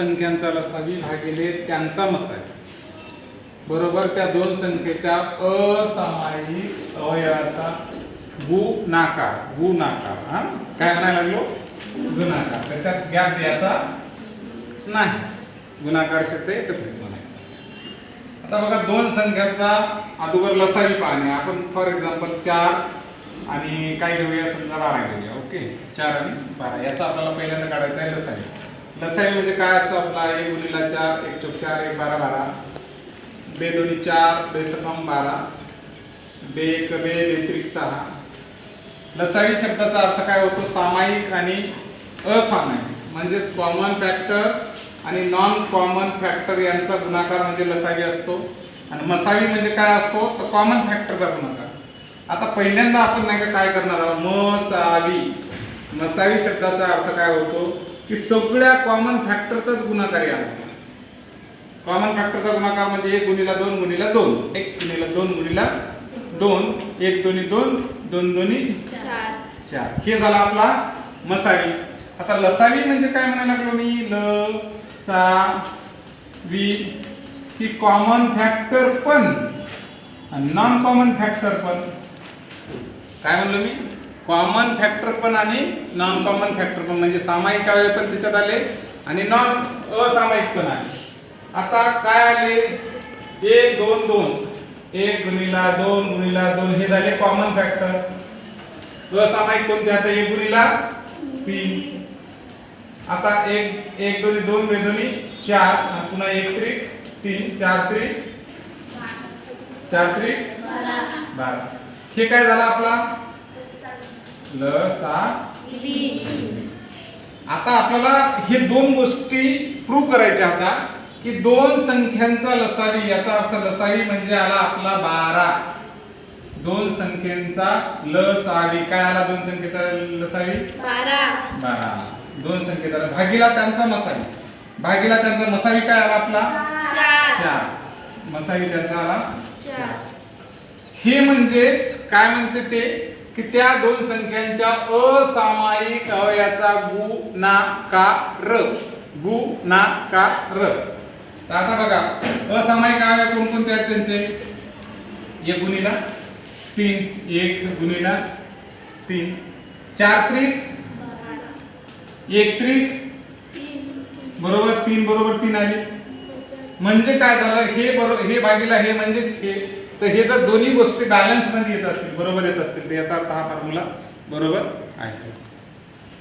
संख्यांचा लसावी भागिले त्यांचा मसावी बरोबर त्या दोन संख्येच्या असामायिक अवयवाचा गुणाकार गुणाकार हा? काय म्हणायला लागलो? गुणाकार त्याच्यात गॅप द्यायचा नाही. गुणाकार शब्द एकत्रित म्हणायचा. आता बघा दोन संख्यांचा अगोदर लसावी पाहणे. आपण फॉर एक्झाम्पल चार आणि काय घेऊया समजा बारा घेऊया. ओके चार आणि बारा. याचा आपल्याला पहिल्यांदा काढायचा आहे लसावी लसाई म्हणजे काय असतं आपला? एक गुणिला चार एक चौक चार एक बारा बारा. बे दोन्ही चार बे सकम बारा. बे एक बे बेत्रिक सहा. लसावी शब्दाचा अर्थ काय होतो? सामायिक आणि असामायिक. म्हणजेच कॉमन फॅक्टर आणि नॉन कॉमन फॅक्टर यांचा गुणाकार म्हणजे लसावी असतो. आणि मसावी म्हणजे काय असतो? तर कॉमन फॅक्टरचा गुणाकार. आता पहिल्यांदा आपण नाही का काय करणार आहोत? मसावी. मसावी शब्दाचा अर्थ काय होतो? की सगळ्या कॉमन फॅक्टरचाच गुणाकार या कॉमन फॅक्टरचा गुणाकार म्हणजे एक गुणिला दोन गुणिला दोन. एक गुणिला दोन गुणिला दोन. एक दोन्ही दोन दोन दोन्ही चार. चार. हे झाला आपला मसावी. आता लसावी म्हणजे काय म्हणायला लागलो मी? ल सा वी ही कॉमन फॅक्टर पण आणि नॉन कॉमन फॅक्टर पण. काय म्हणलो मी? कॉमन फॅक्टर पण आणि नॉन कॉमन फॅक्टर पण. म्हणजे सामायिक अवयव पण त्याच्यात आले आणि नॉन असामायिक पण आले. आता काय आले? एक दोन दोन. एक गुणिला दोन गुणिला दोन. हे झाले कॉमन फॅक्टर असामायिक कोणते? आता एक गुणिला तीन. आता एक एक दोन्ही दोन बे दोन्ही चार. पुन्हा एक त्रिक तीन चार त्रिक चार त्रिक बारा. हे काय झालं आपला? आता आपल्याला हे दोन गोष्टी प्रूव्ह करायच्या आता की दोन संख्यांचा लसावी याचा अर्थ लसावी म्हणजे आला आपला बारा. दोन संख्यांचा लसावी. काय आला दोन संख्येचा लसावी? बारा. बारा. दोन संख्येचा भागीला त्यांचा मसावी. भागीला त्यांचा मसावी काय आला आपला? चार. चार. मसावी त्यांचा आला? चार. हे म्हणजेच काय म्हणते ते? की त्या दोन संख्यांच्या असामायिक अवयाचा गुणाकार गुणाकार. तर आता बघा असामायिक अवयव कोणकोणते आहेत त्यांचे? एक गुणिला तीन एक गुणिला तीन. चार त्रिक? एक त्रिक? बरोबर तीन बरोबर तीन आली. म्हणजे काय झालं? हे बरोबर हे भागीला हे म्हणजेच हे. तर हे जर दोन्ही गोष्टी बॅलन्समध्ये येत असतील बरोबर येत असतील तर याचा अर्थ हा फॉर्म्युला बरोबर आहे.